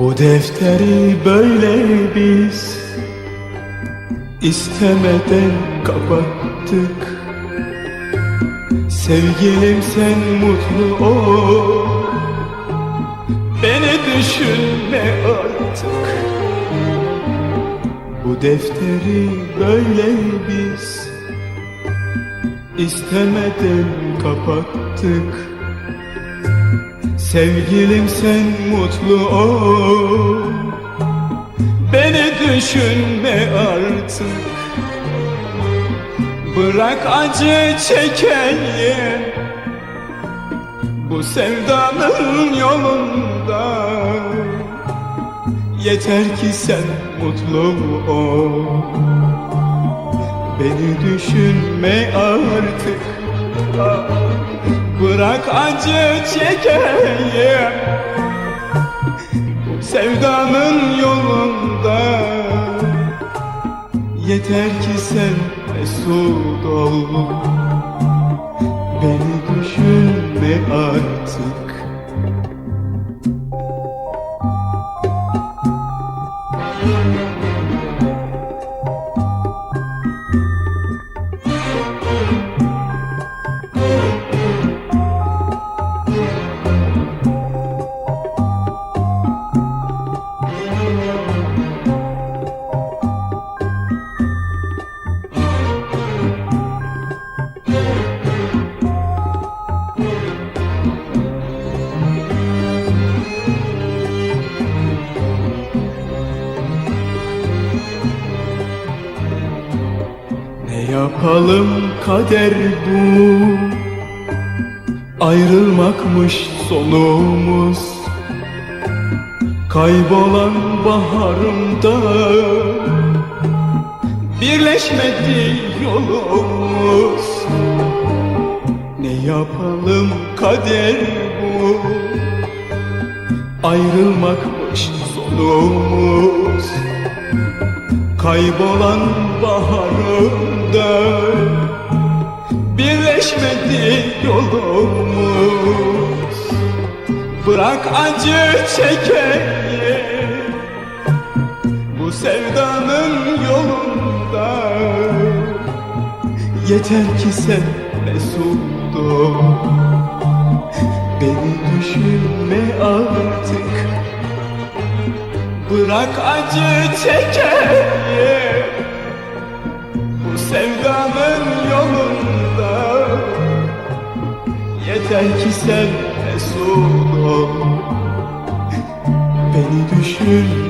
Bu defteri böyle biz istemeden kapattık. Sevgilim sen mutlu ol Beni düşünme artık. Bu defteri böyle biz istemeden kapattık Sevgilim sen mutlu ol. Beni düşünme artık. Bırak acı çekeyim Bu sevdanın yolunda. Yeter ki sen mutlu ol. Beni düşünme artık Bırak acı çekeyim. Sevdanın yolunda. Yeter ki sen mesut ol. Beni düşünme artık yapalım kader bu. Ayrılmakmış sonumuz. Kaybolan baharımda Birleşmedi yolumuz. Ne yapalım kader bu? Ayrılmakmış sonumuz. Kaybolan baharımda Birleşmedi yolumuz. Bırak acı çekeyim Bu sevdanın yolunda. Yeter ki sen mesut ol Beni düşünme artık. Bırak acı çekeyim Yeter ki sen mesut ol Beni düşünme